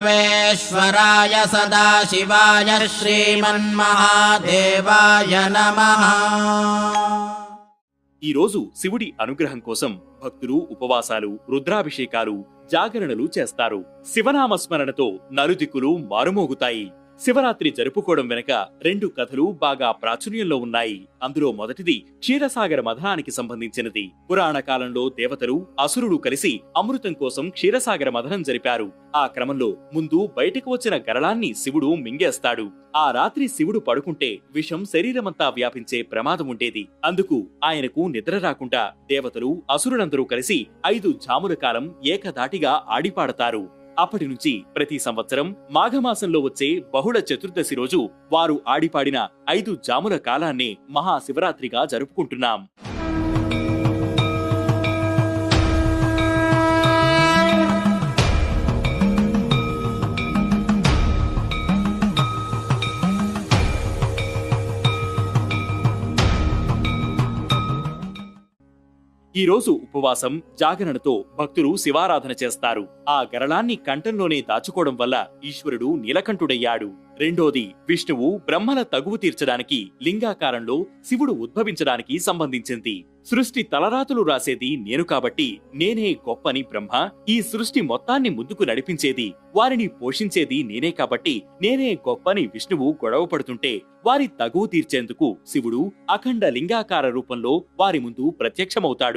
सर्वेश्वराय सदाशिवाय श्रीमन्महादेवाय नमः ఈ రోజు శివుడి అనుగ్రహం కోసం భక్తులు ఉపవాసాలు రుద్రాభిషేకాలు జాగరణలు చేస్తారు శివనామ స్మరణతో నలుదిక్కులు మారుమోగుతాయి శివరాత్రి జరుపుకోవడం వెనక రెండు కథలు బాగా ప్రాచుర్యంలో ఉన్నాయి. అందులో మొదటిది క్షీరసాగర మథనానికి సంబంధించినది. పురాణ కాలంలో దేవతలు అసురుడు కలిసి అమృతం కోసం క్షీరసాగర మథనం జరిపారు. ఆ క్రమంలో ముందు బయటకు వచ్చిన గరళాన్ని శివుడు మింగేస్తాడు. ఆ రాత్రి శివుడు పడుకుంటే విషం శరీరమంతా వ్యాపించే ప్రమాదం ఉండేది. అందుకు ఆయనకు నిద్ర రాకుండా దేవతలు అసురులందరూ కలిసి ఐదు జాముల కాలం ఏకధాటిగా ఆడిపాడతారు. అప్పటి నుంచి ప్రతి సంవత్సరం మాఘమాసంలో వచ్చే బహుళ చతుర్దశి రోజు వారు ఆడిపాడిన ఐదు జాముల కాలాన్నే మహాశివరాత్రిగా జరుపుకుంటున్నాం. ఈ రోజు ఉపవాసం జాగరణతో భక్తులు శివారాధన చేస్తారు. ఆ గరళాన్ని కంఠంలోనే దాచుకోవడం వల్ల ఈశ్వరుడు నీలకంఠుడయ్యాడు. రెండోది విష్ణువు బ్రహ్మల తగువు తీర్చడానికి లింగాకారంలో శివుడు ఉద్భవించడానికి సంబంధించింది. సృష్టి తలరాతులు రాసేది నేను కాబట్టి నేనే గొప్పని బ్రహ్మ ఈ సృష్టి మొత్తాన్ని ముందుకు నడిపించేది వారిని పోషించేది నేనే కాబట్టి నేనే గొప్పని విష్ణువు గొడవ పడుతుంటే వారి తగువు తీర్చేందుకు శివుడు అఖండ లింగాకార రూపంలో వారి ముందు ప్రత్యక్షమవుతాడు.